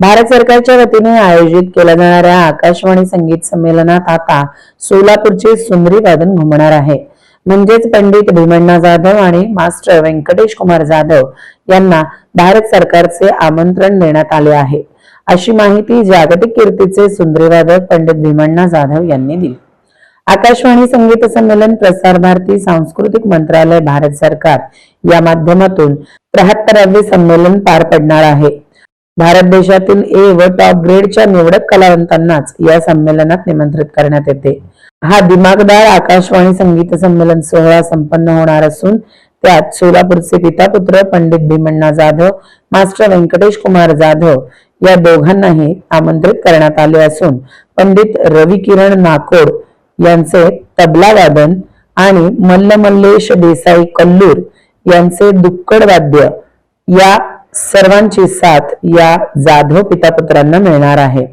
भारत सरकारच्या वतीने आयोजित केल्या जाणाऱ्या आकाशवाणी संगीत संमेलनात आता सोलापूरचे सुंदरी वादन घुमणार आहे. म्हणजेच पंडित भीमण्णा जाधव आणि मास्टर व्यंकटेश कुमार जाधव यांना भारत सरकारचे आमंत्रण देण्यात आले आहे. अशी माहिती जागतिक कीर्तीचे सुंदरीवादक पंडित भीमण्णा जाधव यांनी दिली. आकाशवाणी संगीत संमेलन प्रसार भारती सांस्कृतिक मंत्रालय भारत सरकार या माध्यमातून त्र्याहत्तरावे संमेलन पार पडणार आहे. भारत देशातील ए व टॉप ग्रेडच्या निवडक कलावंतांनाच या संमेलनात निमंत्रित करण्यात येते. हा दिमागदार आकाशवाणी संगीत संमेलन सोहळा संपन्न होणार असून त्यात सोलापूरचे पितापुत्र पंडित भीमण्णा जाधव मास्टर व्यंकटेश कुमार जाधव या दोघांनाही आमंत्रित करण्यात आले असून पंडित रवी किरण नाकोड यांचे तबला वादन आणि मल्लमल्लेश देसाई कल्लूर यांचे दुक्कड वाद्य या सर्वांची साथ या जाधव पितापुत्रांना मिळणार आहे.